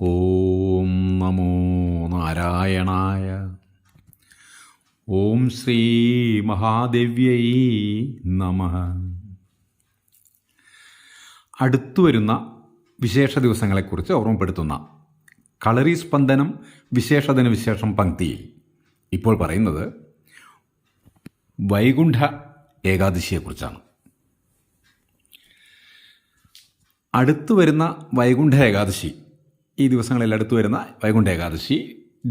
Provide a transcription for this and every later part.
ഓം നമോ നാരായണായ. ഓം ശ്രീ മഹാദേവ്യൈ നമ. അടുത്തു വരുന്ന വിശേഷ ദിവസങ്ങളെക്കുറിച്ച് ഓർമ്മപ്പെടുത്തുന്ന കളറി സ്പന്ദനം വിശേഷതിന് വിശേഷം പങ്ക്തിയിൽ ഇപ്പോൾ പറയുന്നത് വൈകുണ്ഠ ഏകാദശിയെക്കുറിച്ചാണ്. അടുത്തു വരുന്ന വൈകുണ്ഠ ഏകാദശി ഈ ദിവസങ്ങളിൽ അടുത്തു വരുന്ന വൈകുണ്ഠ ഏകാദശി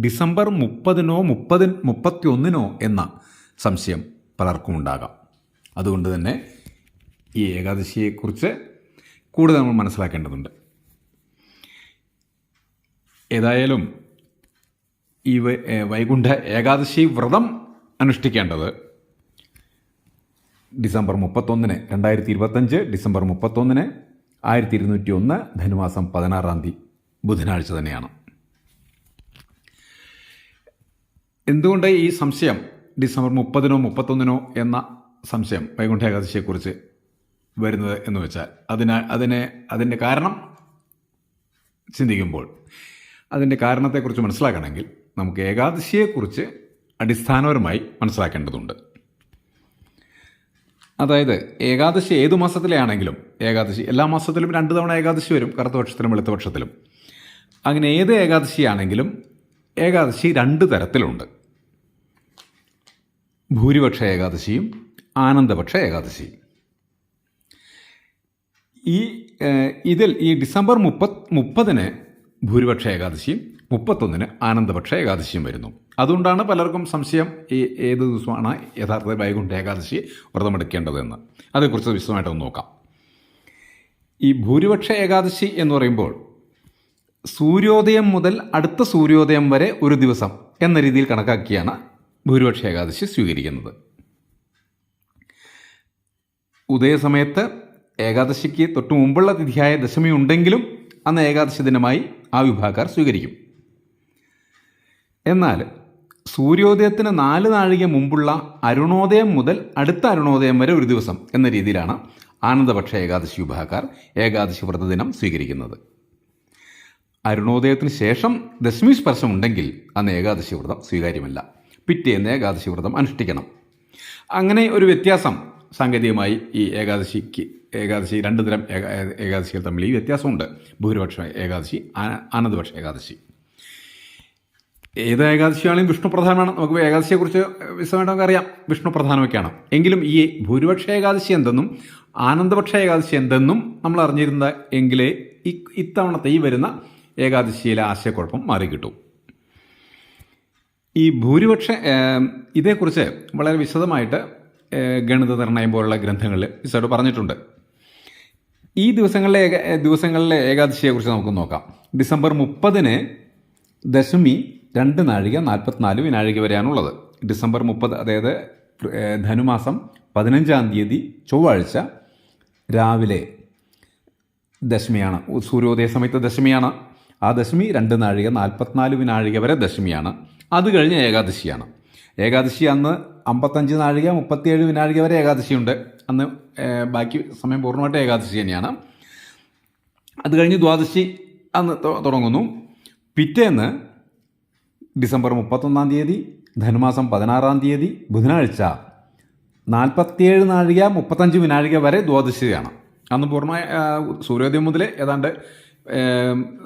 ഡിസംബർ മുപ്പതിനോ മുപ്പതി മുപ്പത്തിയൊന്നിനോ എന്ന സംശയം പലർക്കും ഉണ്ടാകാം. അതുകൊണ്ട് തന്നെ ഈ ഏകാദശിയെക്കുറിച്ച് കൂടുതൽ നമ്മൾ മനസ്സിലാക്കേണ്ടതുണ്ട്. ഏതായാലും ഈ വൈകുണ്ഠ ഏകാദശി വ്രതം അനുഷ്ഠിക്കേണ്ടത് ഡിസംബർ മുപ്പത്തൊന്നിന് രണ്ടായിരത്തി ഇരുപത്തഞ്ച് ഡിസംബർ മുപ്പത്തൊന്നിന് ആയിരത്തി ഇരുന്നൂറ്റി ഒന്ന് ധനുമാസം പതിനാറാം തീയതി. ബുധനാഴ്ച തന്നെയാണ്. എന്തുകൊണ്ട് ഈ സംശയം ഡിസംബർ മുപ്പതിനോ മുപ്പത്തൊന്നിനോ എന്ന സംശയം വൈകുണ്ഠ ഏകാദശിയെക്കുറിച്ച് വരുന്നത് എന്ന് വെച്ചാൽ അതിന് അതിനെ അതിന്റെ കാരണം ചിന്തിക്കുമ്പോൾ അതിന്റെ കാരണത്തെക്കുറിച്ച് മനസ്സിലാക്കണമെങ്കിൽ നമുക്ക് ഏകാദശിയെക്കുറിച്ച് അടിസ്ഥാനപരമായി മനസ്സിലാക്കേണ്ടതുണ്ട്. അതായത് ഏകാദശി ഏതു മാസത്തിലെ ആണെങ്കിലും ഏകാദശി എല്ലാ മാസത്തിലും രണ്ട് തവണ ഏകാദശി വരും കറുത്ത പക്ഷത്തിലും വെളുത്ത പക്ഷത്തിലും. അങ്ങനെ ഏത് ഏകാദശിയാണെങ്കിലും ഏകാദശി രണ്ട് തരത്തിലുണ്ട്. ഭൂരിപക്ഷ ഏകാദശിയും ആനന്ദപക്ഷ ഏകാദശിയും. ഈ ഇതിൽ ഈ ഡിസംബർ മുപ്പത് മുപ്പതിന് ഭൂരിപക്ഷ ഏകാദശിയും മുപ്പത്തൊന്നിന് ആനന്ദപക്ഷ ഏകാദശിയും വരുന്നു. അതുകൊണ്ടാണ് പലർക്കും സംശയം ഈ ഏത് ദിവസമാണ് യഥാർത്ഥ വൈകുണ്ഠ ഏകാദശി വ്രതമെടുക്കേണ്ടതെന്ന്. അതേക്കുറിച്ച് വിശദമായിട്ടൊന്ന് നോക്കാം. ഈ ഭൂരിപക്ഷ ഏകാദശി എന്ന് പറയുമ്പോൾ സൂര്യോദയം മുതൽ അടുത്ത സൂര്യോദയം വരെ ഒരു ദിവസം എന്ന രീതിയിൽ കണക്കാക്കിയാണ് ഭൂരിപക്ഷ ഏകാദശി സ്വീകരിക്കുന്നത്. ഉദയസമയത്ത് ഏകാദശിക്ക് തൊട്ടു മുമ്പുള്ള തിഥിയായ ദശമി ഉണ്ടെങ്കിലും അന്ന് ഏകാദശി ദിനമായി ആ വിഭാഗക്കാർ സ്വീകരിക്കും. എന്നാൽ സൂര്യോദയത്തിന് നാല് നാഴിക മുമ്പുള്ള അരുണോദയം മുതൽ അടുത്ത അരുണോദയം വരെ ഒരു ദിവസം എന്ന രീതിയിലാണ് ആനന്ദപക്ഷ ഏകാദശി വിഭാഗക്കാർ ഏകാദശി വ്രതദിനം സ്വീകരിക്കുന്നത്. അരുണോദയത്തിന് ശേഷം ദശമി സ്പർശം ഉണ്ടെങ്കിൽ അന്ന് ഏകാദശി വ്രതം സ്വീകാര്യമല്ല. പിറ്റേന്ന് ഏകാദശി വ്രതം അനുഷ്ഠിക്കണം. അങ്ങനെ ഒരു വ്യത്യാസം സാങ്കേതികമായി ഈ ഏകാദശിക്ക് ഏകാദശി രണ്ട് തരം ഏക- ഏകാദശികൾ തമ്മിൽ ഈ വ്യത്യാസമുണ്ട്. ഭൂരിപക്ഷ ഏകാദശി ആനന്ദപക്ഷ ഏകാദശി. ഏത് ഏകാദശിയാണെങ്കിലും വിഷ്ണു പ്രധാനമാണ്. നമുക്ക് ഏകാദശിയെക്കുറിച്ച് വിശദമായിട്ട് നമുക്ക് അറിയാം. വിഷ്ണു പ്രധാനമൊക്കെയാണ്. എങ്കിലും ഈ ഭൂരിപക്ഷ ഏകാദശി എന്തെന്നും ആനന്ദപക്ഷ ഏകാദശി എന്തെന്നും നമ്മൾ അറിഞ്ഞിരുന്ന എങ്കിലേ ഇത്തവണത്തെ ഈ വരുന്ന ഏകാദശിയിലെ ആശയക്കുഴപ്പം മാറിക്കിട്ടും. ഈ ഭൂരിപക്ഷ ഇതേക്കുറിച്ച് വളരെ വിശദമായിട്ട് ഗണിത നിർണയം പോലുള്ള ഗ്രന്ഥങ്ങളിൽ വിശദമായിട്ട് പറഞ്ഞിട്ടുണ്ട്. ഈ ദിവസങ്ങളിലെ ദിവസങ്ങളിലെ ഏകാദശിയെക്കുറിച്ച് നമുക്ക് നോക്കാം. ഡിസംബർ മുപ്പതിന് ദശമി രണ്ട് നാഴിക നാൽപ്പത്തിനാല് വിനാഴിക വരെയാണുള്ളത്. ഡിസംബർ മുപ്പത് അതായത് ധനുമാസം പതിനഞ്ചാം തീയതി ചൊവ്വാഴ്ച രാവിലെ ദശമിയാണ്. സൂര്യോദയ സമയത്ത് ദശമിയാണ്. ആ ദശമി രണ്ട് നാഴിക നാൽപ്പത്തിനാല് വിനാഴിക വരെ ദശമിയാണ്. അത് കഴിഞ്ഞ് ഏകാദശിയാണ്. ഏകാദശി അന്ന് അമ്പത്തഞ്ച് നാഴിക മുപ്പത്തിയേഴ് വിനാഴിക വരെ ഏകാദശിയുണ്ട്. അന്ന് ബാക്കി സമയം പൂർണമായിട്ട് ഏകാദശി തന്നെയാണ്. അത് കഴിഞ്ഞ് ദ്വാദശി അന്ന് തുടങ്ങുന്നു. പിറ്റേന്ന് ഡിസംബർ മുപ്പത്തൊന്നാം തീയതി ധനുമാസം പതിനാറാം തീയതി ബുധനാഴ്ച നാൽപ്പത്തിയേഴ് നാഴിക മുപ്പത്തഞ്ച് വിനാഴിക വരെ ദ്വാദശിയാണ്. അന്ന് പൂർണമായ സൂര്യോദയം മുതൽ ഏതാണ്ട്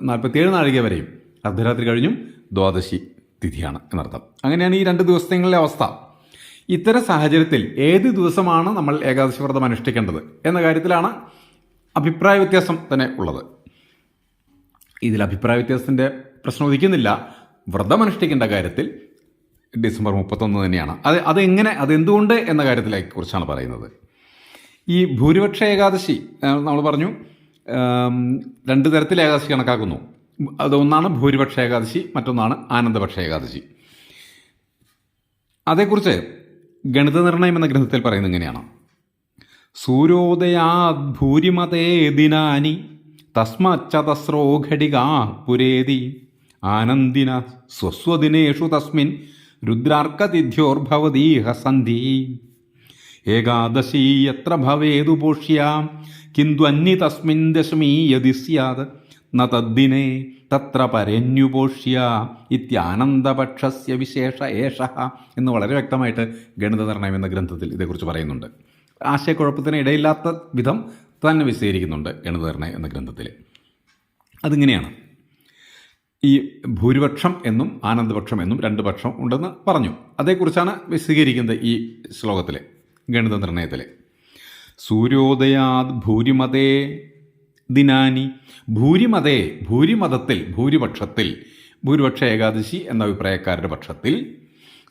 നാൽപ്പത്തിയേഴ് നാഴിക വരെയും അർദ്ധരാത്രി കഴിഞ്ഞും ദ്വാദശി തിഥിയാണ് എന്നർത്ഥം. അങ്ങനെയാണ് ഈ രണ്ട് ദിവസങ്ങളിലെ അവസ്ഥ. ഇത്തരം സാഹചര്യത്തിൽ ഏത് ദിവസമാണ് നമ്മൾ ഏകാദശി വ്രതം അനുഷ്ഠിക്കേണ്ടത് എന്ന കാര്യത്തിലാണ് അഭിപ്രായ വ്യത്യാസം തന്നെ ഉള്ളത്. ഇതിൽ അഭിപ്രായ വ്യത്യാസത്തിന്റെ പ്രശ്നം ഉദിക്കുന്നില്ല. വ്രതം അനുഷ്ഠിക്കേണ്ട കാര്യത്തിൽ ഡിസംബർ മുപ്പത്തൊന്ന് തന്നെയാണ്. അത് അതെങ്ങനെ അതെന്തുകൊണ്ട് എന്ന കാര്യത്തിലേക്ക് കുറിച്ചാണ് പറയുന്നത്. ഈ ഭൂരിപക്ഷ ഏകാദശി നമ്മൾ പറഞ്ഞു രണ്ട് തരത്തിൽ ഏകാദശി കണക്കാക്കുന്നു. അതൊന്നാണ് ഭൂരിപക്ഷ ഏകാദശി മറ്റൊന്നാണ് ആനന്ദപക്ഷ ഏകാദശി. അതേക്കുറിച്ച് ഗണിത നിർണയം എന്ന ഗ്രന്ഥത്തിൽ പറയുന്നത് ഇങ്ങനെയാണ്. സൂര്യോദയാ ഭൂരിമതേ ദിനാനി തസ്മച്ചതസ്രോ ഘടികാ പുരേതി ആനന്ദിന സ്വസ്വദിനേഷു തസ്മിൻ രുദ്രാർക്കതിഥ്യോർഭവതീഹ സന്ധി. ഏകാദശീ എത്ര ഭവേതു പോഷ്യാം? കിന്തു അന്യ തസ്മിൻ ദശമീ യതി സ്യാത്. ന തദ്ദിനെ തത്ര പരന്യുപോഷ്യ ഇത്യാനന്ദപക്ഷസ്യ വിശേഷ ഏഷ. എന്ന് വളരെ വ്യക്തമായിട്ട് ഗണിത നിർണയം എന്ന ഗ്രന്ഥത്തിൽ ഇതേക്കുറിച്ച് പറയുന്നുണ്ട്. ആശയക്കുഴപ്പത്തിന് ഇടയില്ലാത്ത വിധം തന്നെ വിശദീകരിക്കുന്നുണ്ട് ഗണിത നിർണയം എന്ന ഗ്രന്ഥത്തിൽ. അതിങ്ങനെയാണ്. ഈ ഭൂരിപക്ഷം എന്നും ആനന്ദപക്ഷം എന്നും രണ്ട് പക്ഷം ഉണ്ടെന്ന് പറഞ്ഞു. അതേക്കുറിച്ചാണ് വിശദീകരിക്കുന്നത് ഈ ശ്ലോകത്തിൽ ഗണിത നിർണയത്തിൽ സൂര്യോദയാത് ഭൂരിമതേ ദിനാനി ഭൂരിമതേ ഭൂരിമതത്തിൽ ഭൂരിപക്ഷത്തിൽ ഭൂരിപക്ഷ ഏകാദശി എന്ന അഭിപ്രായക്കാരുടെ പക്ഷത്തിൽ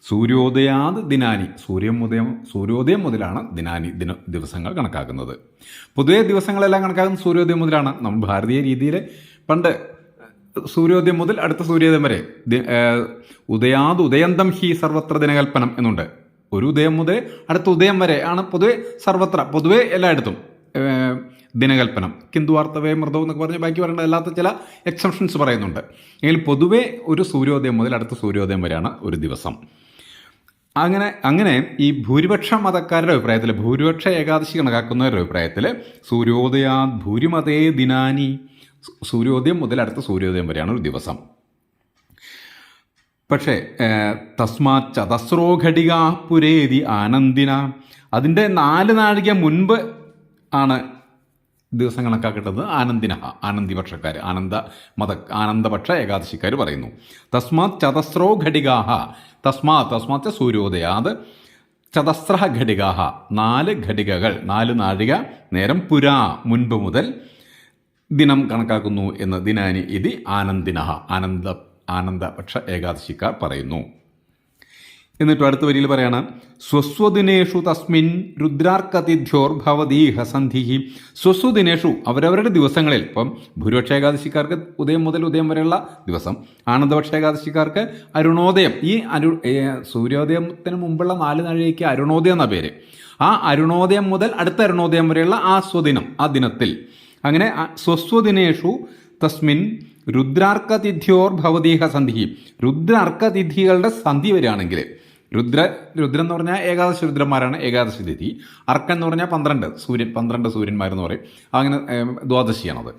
സൂര്യോദയാത് ദിനാനി സൂര്യൻ ഉദയം സൂര്യോദയം മുതലാണ് ദിനാനി ദിന ദിവസങ്ങൾ കണക്കാക്കുന്നത്. പൊതുവേ ദിവസങ്ങളെല്ലാം കണക്കാക്കുന്നത് സൂര്യോദയം മുതലാണ്. നമ്മൾ ഭാരതീയ രീതിയിൽ പണ്ട് സൂര്യോദയം മുതൽ അടുത്ത സൂര്യോദയം വരെ ഉദയാത് ഉദയന്തം ഹി സർവത്ര ദിനകൽപ്പനം എന്നുണ്ട്. ഒരു ഉദയം മുതൽ അടുത്ത ഉദയം വരെ ആണ് പൊതുവെ സർവത്ര പൊതുവെ എല്ലായിടത്തും. ദിനകൽപ്പനം. ദിനകൽപ്പനം കിന്തുവാർത്തവേ മൃതവും എന്നൊക്കെ പറഞ്ഞ് ബാക്കി പറയേണ്ട അല്ലാത്ത ചില എക്സെപ്ഷൻസ് പറയുന്നുണ്ട്. എങ്കിൽ പൊതുവേ ഒരു സൂര്യോദയം മുതൽ അടുത്ത സൂര്യോദയം വരെയാണ് ഒരു ദിവസം. അങ്ങനെ അങ്ങനെ ഈ ഭൂരിപക്ഷ മതക്കാരുടെ അഭിപ്രായത്തിൽ ഭൂരിപക്ഷ ഏകാദശി കണക്കാക്കുന്നവരുടെ അഭിപ്രായത്തിൽ സൂര്യോദയാ ഭൂരിമതേ ദിനാനി സൂര്യോദയം മുതൽ അടുത്ത സൂര്യോദയം വരെയാണ് ഒരു ദിവസം. പക്ഷേ തസ്മാത് ചതസ്രോ ഘടികാ പുരേതി ആനന്ദിന. അതിന്റെ നാല് നാഴിക മുൻപ് ആണ് ദിവസം കണക്കാക്കേണ്ടത്. ആനന്ദിന ആനന്ദിപക്ഷക്കാർ ആനന്ദ മത ആനന്ദപക്ഷ ഏകാദശിക്കാർ പറയുന്നു. തസ്മാത് ചതസ്രോ ഘടികാഹ തസ്മാത് തസ്മാത് സൂര്യോദയാത് ചതസ്ര ഘടികാഹ നാല് ഘടികകൾ നാല് നാഴിക നേരം പുരാ മുൻപ് മുതൽ ദിനം കണക്കാക്കുന്നു എന്ന് ദിനാനി ഇതി ആനന്ദിന ആനന്ദ ആനന്ദപക്ഷ ഏകാദശിക്കാർ പറയുന്നു. എന്നിട്ട് അടുത്ത വരിയിൽ പറയാണ് സ്വസ്വദിനേഷു തസ്മിൻ രുദ്രാർക്കതിഥ്യോർ ഭവതീഹ സന്ധി സ്വസ്വദിനേഷു അവരവരുടെ ദിവസങ്ങളിൽ ഇപ്പം ഭൂരിപക്ഷ ഏകാദശിക്കാർക്ക് ഉദയം മുതൽ ഉദയം വരെയുള്ള ദിവസം ആനന്ദപക്ഷ ഏകാദശിക്കാർക്ക് അരുണോദയം. ഈ അരു സൂര്യോദയത്തിന് മുമ്പുള്ള നാല് നാഴികയ്ക്ക് അരുണോദയം എന്ന പേര്. ആ അരുണോദയം മുതൽ അടുത്ത അരുണോദയം വരെയുള്ള ആ സ്വദിനം ആ ദിനത്തിൽ. അങ്ങനെ സ്വസ്വദിനേഷു തസ്മിൻ രുദ്രാർക്കതിഥ്യോർ ഭവതീഹ സന്ധി രുദ്രാർക്കതിഥികളുടെ സന്ധി വരികയാണെങ്കിൽ രുദ്ര രുദ്രം എന്ന് പറഞ്ഞാൽ ഏകാദശി രുദ്രന്മാരാണ് ഏകാദശി തിഥി. അർക്കൻ എന്ന് പറഞ്ഞാൽ പന്ത്രണ്ട് സൂര്യൻ പന്ത്രണ്ട് സൂര്യന്മാരെന്ന് പറയും. അങ്ങനെ ദ്വാദശിയാണത്.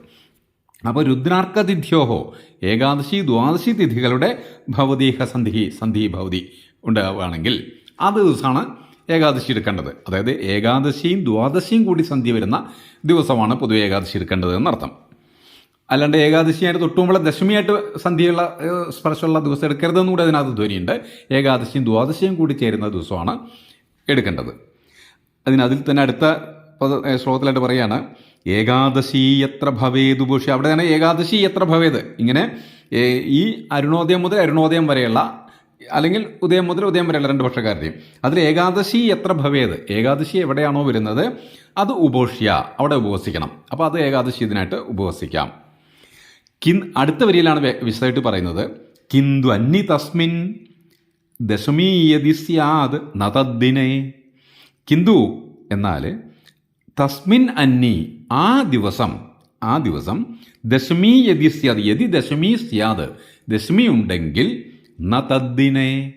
അപ്പോൾ രുദ്രാർക്കതിഥ്യോഹോ ഏകാദശി ദ്വാദശി തിഥികളുടെ ഭവതീഹ സന്ധി സന്ധി ഭവതി ഉണ്ടാവുകയാണെങ്കിൽ ആ ദിവസമാണ് ഏകാദശി എടുക്കേണ്ടത്. അതായത് ഏകാദശിയും ദ്വാദശിയും കൂടി സന്ധി വരുന്ന ദിവസമാണ് പൊതുവെ ഏകാദശി എടുക്കേണ്ടത് എന്നർത്ഥം. അല്ലാണ്ട് ഏകാദശിയായിട്ട് തൊട്ടുമ്പോൾ ദശമിയായിട്ട് സന്ധ്യയുള്ള സ്പർശമുള്ള ദിവസം എടുക്കരുതെന്നും കൂടി അതിനകത്ത് ധ്വനിയുണ്ട്. ഏകാദശിയും ദ്വാദശിയും കൂടി ചേരുന്ന ദിവസമാണ് എടുക്കേണ്ടത്. അതിനതിൽ തന്നെ അടുത്ത ശ്ലോകത്തിലായിട്ട് പറയാണ് ഏകാദശി എത്ര ഭവേതു ഭൂഷി. അവിടെ തന്നെ ഏകാദശി എത്ര ഭവേത് ഇങ്ങനെ ഈ അരുണോദയം മുതൽ അരുണോദയം വരെയുള്ള അല്ലെങ്കിൽ ഉദയം മുതൽ ഉദയം വരെയുള്ള രണ്ട് പക്ഷക്കാരുടെയും. അതിൽ ഏകാദശി എത്ര ഭവേത് ഏകാദശി എവിടെയാണോ വരുന്നത്? അത് ഉപോഷ്യ അവിടെ ഉപവസിക്കണം. അപ്പോൾ അത് ഏകാദശി ഇതിനായിട്ട് ഉപവസിക്കാം. കിൻ അടുത്ത വരിയിലാണ് വിശദമായിട്ട് പറയുന്നത്. കിന്തു അന്നി തസ്മിൻ ദശമീയതി സ്യാത് നതദ്ദിനെ. കിന്തു എന്നാൽ തസ്മിൻ അന്നി ആ ദിവസം ആ ദിവസം ദശമി യതി സ്യാത് യതി ദശമി സ്യാത് ദശമി ഉണ്ടെങ്കിൽ ന തദ്ദിനെ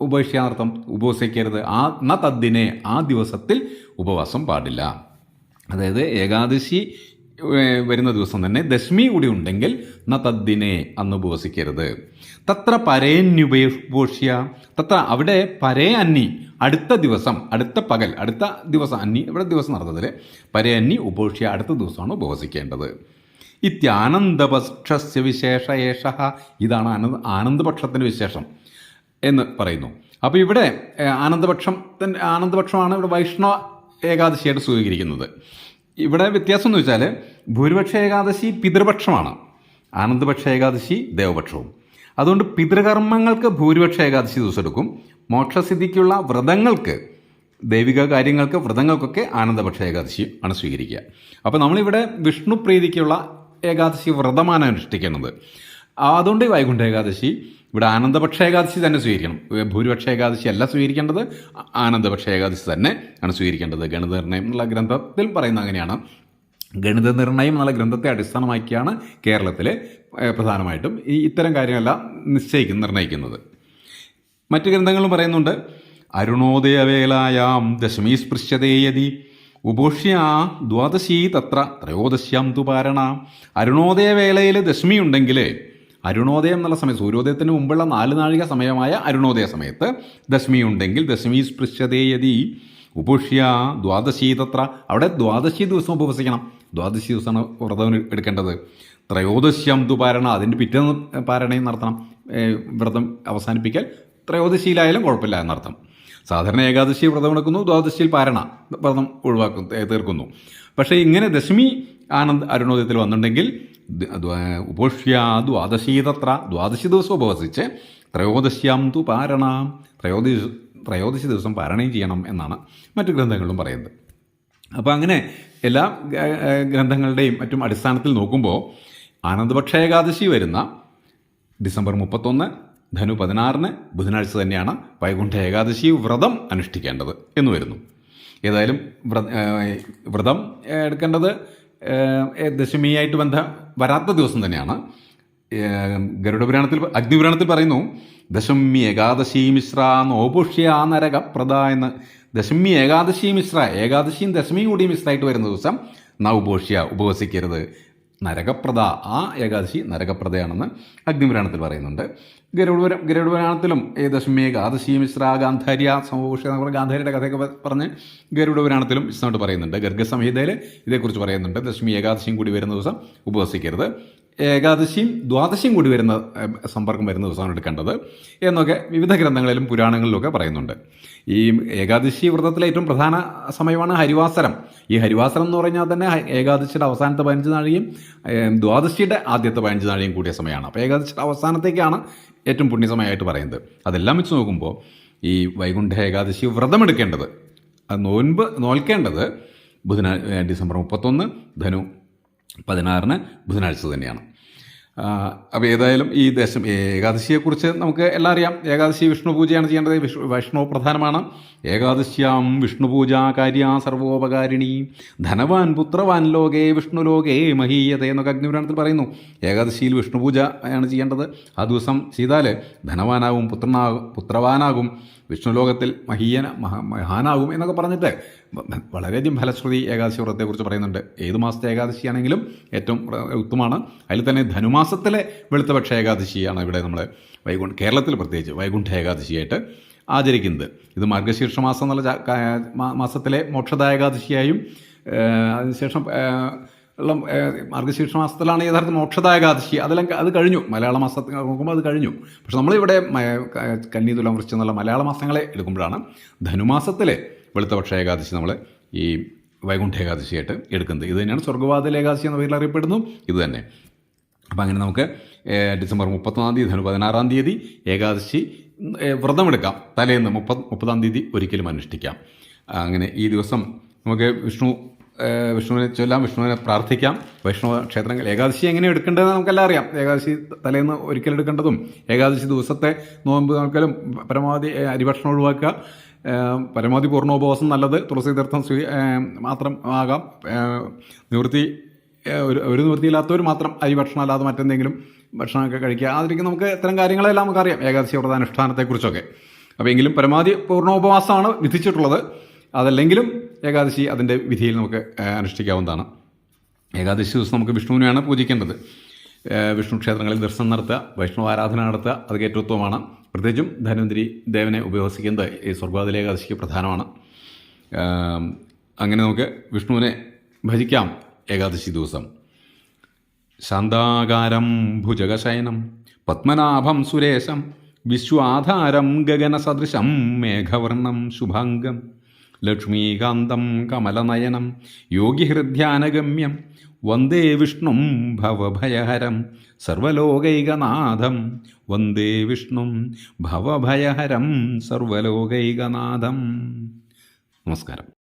ഉപേക്ഷാർത്ഥം ഉപവസിക്കരുത്. ആ ന തദ്ദിനെ ആ ദിവസത്തിൽ ഉപവാസം പാടില്ല. അതായത് ഏകാദശി വരുന്ന ദിവസം തന്നെ ദശമി കൂടി ഉണ്ടെങ്കിൽ ന തദ്ദിനെ അന്ന് ഉപവസിക്കരുത്. തത്ര പരേന്യുപയോഷ്യ തത്ര അവിടെ പരേ അന്നി അടുത്ത ദിവസം അടുത്ത പകൽ അടുത്ത ദിവസം അന്നി ഇവിടെ ദിവസം നടന്നതിൽ പരേ അന്നി ഉപേക്ഷ്യ അടുത്ത ദിവസമാണ് ഉപവസിക്കേണ്ടത്. ഇത്യാനന്ദപക്ഷസ്യ ഏഷ ഇതാണ് ആനന്ദ ആനന്ദപക്ഷത്തിന്റെ വിശേഷം എന്ന് പറയുന്നു. അപ്പോൾ ഇവിടെ ആനന്ദപക്ഷം ആനന്ദപക്ഷമാണ് ഇവിടെ വൈഷ്ണവ ഏകാദശിയായിട്ട് സ്വീകരിക്കുന്നത്. ഇവിടെ വ്യത്യാസം എന്ന് വെച്ചാൽ ഭൂരിപക്ഷ ഏകാദശി പിതൃപക്ഷമാണ്. ആനന്ദപക്ഷ ഏകാദശി ദേവപക്ഷവും. അതുകൊണ്ട് പിതൃകർമ്മങ്ങൾക്ക് ഭൂരിപക്ഷ ഏകാദശി ദിവസം എടുക്കും മോക്ഷസിദ്ധിക്കുള്ള വ്രതങ്ങൾക്ക് ദൈവിക കാര്യങ്ങൾക്ക് വ്രതങ്ങൾക്കൊക്കെ ആനന്ദപക്ഷ ഏകാദശി ആണ് സ്വീകരിക്കുക. അപ്പോൾ നമ്മളിവിടെ വിഷ്ണു പ്രീതിക്കുള്ള ഏകാദശി വ്രതമാണ് അനുഷ്ഠിക്കുന്നത്. അതുകൊണ്ട് വൈകുണ്ഠ ഏകാദശി ഇവിടെ ആനന്ദപക്ഷ ഏകാദശി തന്നെ സ്വീകരിക്കണം. ഭൂരിപക്ഷ ഏകാദശി അല്ല സ്വീകരിക്കേണ്ടത് ആനന്ദപക്ഷ ഏകാദശി തന്നെ ആണ് സ്വീകരിക്കേണ്ടത്. ഗണിത നിർണയം എന്നുള്ള ഗ്രന്ഥത്തിൽ പറയുന്ന അങ്ങനെയാണ്. ഗണിത നിർണയം എന്നുള്ള ഗ്രന്ഥത്തെ അടിസ്ഥാനമാക്കിയാണ് കേരളത്തിൽ പ്രധാനമായിട്ടും ഈ ഇത്തരം കാര്യങ്ങളെല്ലാം നിശ്ചയിക്കുന്ന നിർണയിക്കുന്നത് മറ്റ് ഗ്രന്ഥങ്ങളും പറയുന്നുണ്ട് അരുണോദയവേലായാം ദശമീ സ്പൃശ്യതേയതി ഉപോഷ്യ ദ്വാദശി തത്ര ത്രയോദശ്യാം തു പാരണ. അരുണോദയ ദശമി ഉണ്ടെങ്കിൽ അരുണോദയം എന്നുള്ള സമയം സൂര്യോദയത്തിന് മുമ്പുള്ള നാല് നാഴിക സമയമായ അരുണോദയ സമയത്ത് ദശമി ഉണ്ടെങ്കിൽ ദശമി സ്പൃശ്യതേയതി ഉപുഷ്യ ദ്വാദശി തത്ര. അവിടെ ദ്വാദശി ദിവസം ഉപവസിക്കണം. ദ്വാദശി ദിവസമാണ് വ്രതം എടുക്കേണ്ടത്. ത്രയോദശ്യം ദുപാരണ അതിന്റെ പിറ്റേന്ന് പാരണയും നടത്തണം. വ്രതം അവസാനിപ്പിക്കൽ ത്രയോദശിയിലായാലും കുഴപ്പമില്ല എന്നർത്ഥം. സാധാരണ ഏകാദശി വ്രതം എടുക്കുന്നു ദ്വാദശിയിൽ പാരണ വ്രതം ഒഴിവാക്കും ഏ, തീർക്കുന്നു. പക്ഷേ ഇങ്ങനെ ദശമി ആനന്ദ് അരുണോദയത്തിൽ വന്നിട്ടുണ്ടെങ്കിൽ ഉപോഷ്യ ദ്വാദശീ തത്ര ദ്വാദശി ദിവസം ഉപവസിച്ച് ത്രയോദശ്യാം തു പാരണം. ത്രയോദശി ത്രയോദശി ദിവസം പാരണയും ചെയ്യണം എന്നാണ് മറ്റു ഗ്രന്ഥങ്ങളിലും പറയുന്നത്. അപ്പോൾ അങ്ങനെ എല്ലാ ഗ്രന്ഥങ്ങളുടെയും മറ്റും അടിസ്ഥാനത്തിൽ നോക്കുമ്പോൾ ആനന്ദപക്ഷ ഏകാദശി വരുന്ന ഡിസംബർ മുപ്പത്തൊന്ന് ധനു പതിനാറിന് ബുധനാഴ്ച തന്നെയാണ് വൈകുണ്ഠ ഏകാദശി വ്രതം അനുഷ്ഠിക്കേണ്ടത് എന്ന് വരുന്നു. ഏതായാലും വ്രതം എടുക്കേണ്ടത് ദശമിയായിട്ട് ബന്ധം വരാത്ത ദിവസം തന്നെയാണ്. ഗരുഡപുരാണത്തിൽ അഗ്നിപുരാണത്തിൽ പറയുന്നു ദശമി ഏകാദശി മിശ്ര നോപുഷ്യ നരകപ്രദ എന്ന്. ദശമി ഏകാദശി മിശ്ര ഏകാദശിയും ദശമിയും കൂടി മിശ്രായിട്ട് വരുന്ന ദിവസം നവപോഷ്യ ഉപവസിക്കരുത്. നരകപ്രദ ആ ഏകാദശി നരകപ്രദയാണെന്ന് അഗ്നിപുരാണത്തിൽ പറയുന്നുണ്ട്. ഗരുഡപുരം ഗരുഡപുരാണത്തിലും ഏ ദശമി ഏകാദശി മിശ്ര ഗാന്ധാര്യ എന്ന് ഗാന്ധാരിയുടെ കഥയൊക്കെ പറഞ്ഞ് ഗരുഡപുരാണത്തിലും വിശദമായിട്ട് പറയുന്നുണ്ട്. ഗർഗസംഹിതയിൽ ഇതേക്കുറിച്ച് പറയുന്നുണ്ട്. ദശമി ഏകാദശിയും കൂടി വരുന്ന ദിവസം ഉപവസിക്കരുത്. ഏകാദശിയും ദ്വാദശിയും കൂടി വരുന്ന സമ്പർക്കം വരുന്ന ദിവസമാണ് എടുക്കേണ്ടത് എന്നൊക്കെ വിവിധ ഗ്രന്ഥങ്ങളിലും പുരാണങ്ങളിലുമൊക്കെ പറയുന്നുണ്ട്. ഈ ഏകാദശി വ്രതത്തിലെ ഏറ്റവും പ്രധാന സമയമാണ് ഹരിവാസരം. ഈ ഹരിവാസരം എന്ന് പറഞ്ഞാൽ തന്നെ ഏകാദശിയുടെ അവസാനത്തെ പതിനഞ്ച് നാഴികയും ഏഹ്, ദ്വാദശിയുടെ ആദ്യത്തെ പതിനഞ്ച് നാഴികയും കൂടിയ സമയമാണ്. അപ്പോൾ ഏകാദശിയുടെ അവസാനത്തേക്കാണ് ഏറ്റവും പുണ്യസമയമായിട്ട് പറയുന്നത്. അതെല്ലാം വെച്ച് നോക്കുമ്പോൾ ഈ വൈകുണ്ഠ ഏകാദശി വ്രതമെടുക്കേണ്ടത് അത് നോൻപ് നോൽക്കേണ്ടത് ബുധനാ ഡിസംബർ മുപ്പത്തൊന്ന് ധനു പതിനാറിന് ബുധനാഴ്ച തന്നെയാണ്. അപ്പോൾ ഏതായാലും ഈ ദേശം ഏകാദശിയെക്കുറിച്ച് നമുക്ക് എല്ലാം അറിയാം. ഏകാദശി വിഷ്ണു പൂജയാണ് ചെയ്യേണ്ടത്. വിഷ്ണു വൈഷ്ണവ പ്രധാനമാണ്. ഏകാദശ്യാം വിഷ്ണു പൂജാകാര്യ സർവോപകാരിണി. ധനവാൻ പുത്രവാൻ ലോകേ വിഷ്ണു ലോകേ മഹീയത എന്നൊക്കെ അഗ്നിപുരാണത്തിൽ പറയുന്നു. ഏകാദശിയിൽ വിഷ്ണു പൂജ ആണ് ചെയ്യേണ്ടത്. ആ ദിവസം ചെയ്താൽ ധനവാനാകും പുത്രനാകും പുത്രവാനാകും. വിഷ്ണുലോകത്തിൽ മഹീയന മഹാ മഹാനാകും എന്നൊക്കെ പറഞ്ഞിട്ട് വളരെയധികം ഫലശ്രുതി ഏകാദശി വ്രതത്തെക്കുറിച്ച് പറയുന്നുണ്ട്. ഏത് മാസത്തെ ഏകാദശിയാണെങ്കിലും ഏറ്റവും ഉത്തമമാണ്. അതിൽ തന്നെ ധനുമാസത്തിലെ വെളുത്തപക്ഷ ഏകാദശിയാണ് ഇവിടെ നമ്മൾ വൈകുണ്ഠ കേരളത്തിൽ പ്രത്യേകിച്ച് വൈകുണ്ഠ ഏകാദശിയായിട്ട് ആചരിക്കുന്നത്. ഇത് മാർഗശീർഷ മാസം എന്നുള്ള മാസത്തിലെ മോക്ഷദ ഏകാദശിയായും ഏഹ്, അതിനുശേഷം ഉള്ള മാർഗശീർഷ മാസത്തിലാണ് യഥാർത്ഥ മോക്ഷദായകാദശി. അതെല്ലാം അത് കഴിഞ്ഞു. മലയാള മാസത്തിൽ നോക്കുമ്പോൾ അത് കഴിഞ്ഞു. പക്ഷെ നമ്മളിവിടെ കന്നി തുലാം വൃശ്ചം എന്നുള്ള മലയാള മാസങ്ങളെ എടുക്കുമ്പോഴാണ് ധനുമാസത്തിലെ വെളുത്തപക്ഷ ഏകാദശി നമ്മൾ ഈ വൈകുണ്ഠ ഏകാദശിയായിട്ട് എടുക്കുന്നത്. ഇത് തന്നെയാണ് സ്വർഗവാതിൽ ഏകാദശി എന്ന പേരിൽ അറിയപ്പെടുന്നു. ഇത് തന്നെ. അപ്പം അങ്ങനെ നമുക്ക് ഡിസംബർ മുപ്പത്തൊന്നാം തീയതി ധനു പതിനാറാം തീയതി ഏകാദശി വ്രതമെടുക്കാം. തലേന്ന് മുപ്പത് മുപ്പതാം തീയതി ഒരിക്കലും അനുഷ്ഠിക്കാം. അങ്ങനെ ഈ ദിവസം നമുക്ക് വിഷ്ണു വിഷ്ണുവിനെ ചൊല്ലാം വിഷ്ണുവിനെ പ്രാർത്ഥിക്കാം. വൈഷ്ണവ ക്ഷേത്രങ്ങൾ ഏകാദശി എങ്ങനെ എടുക്കേണ്ടതെന്ന് നമുക്കെല്ലാം അറിയാം. ഏകാദശി തലേന്ന് ഒരിക്കൽ എടുക്കേണ്ടതും ഏകാദശി ദിവസത്തെ നോമ്പ് നോക്കലും പരമാവധി അരിഭക്ഷണം ഒഴിവാക്കുക പരമാവധി പൂർണോപവാസം നല്ലത് തുളസി തീർത്ഥം സ്വീ മാത്രം ആകാം. നിവൃത്തി ഒരു ഒരു നിവൃത്തിയില്ലാത്തവർ മാത്രം അരി ഭക്ഷണം അല്ലാതെ മറ്റെന്തെങ്കിലും ഭക്ഷണമൊക്കെ കഴിക്കുക. അതിലേക്ക് നമുക്ക് ഇത്തരം കാര്യങ്ങളെല്ലാം നമുക്കറിയാം. ഏകാദശി വ്രതാനുഷ്ഠാനത്തെക്കുറിച്ചൊക്കെ. അപ്പോൾ എങ്കിലും പരമാവധി പൂർണോപവാസമാണ് വിധിച്ചിട്ടുള്ളത്. അതല്ലെങ്കിലും ഏകാദശി അതിന്റെ വിധിയിൽ നമുക്ക് അനുഷ്ഠിക്കാവുന്നതാണ്. ഏകാദശി ദിവസം നമുക്ക് വിഷ്ണുവിനെയാണ് പൂജിക്കേണ്ടത്. വിഷ്ണു ക്ഷേത്രങ്ങളിൽ ദർശനം നടത്തുക വൈഷ്ണവ ആരാധന നടത്തുക അത് ഏറ്റവുത്വമാണ് പ്രത്യേകിച്ചും ധന്വന്തിരി ദേവനെ ഉപയോഗിക്കുന്നത് ഈ സ്വർഗാതിലെ ഏകാദശിക്ക് പ്രധാനമാണ്. അങ്ങനെ നമുക്ക് വിഷ്ണുവിനെ ഭജിക്കാം ഏകാദശി ദിവസം. ശാന്താകാരം ഭുജഗശയനം പത്മനാഭം സുരേശം വിശ്വാധാരം ഗഗനസദൃശം മേഘവർണം ശുഭാംഗം ലക്ഷ്മീകാന്തം കമലനയനം യോഗിഹൃദ്യാനഗമ്യം വന്ദേ വിഷ്ണും ഭവഭയഹരം സർവലോകൈകനാഥം വന്ദേ വിഷ്ണും ഭവഭയഹരം സർവലോകൈകനാഥം. നമസ്കാരം.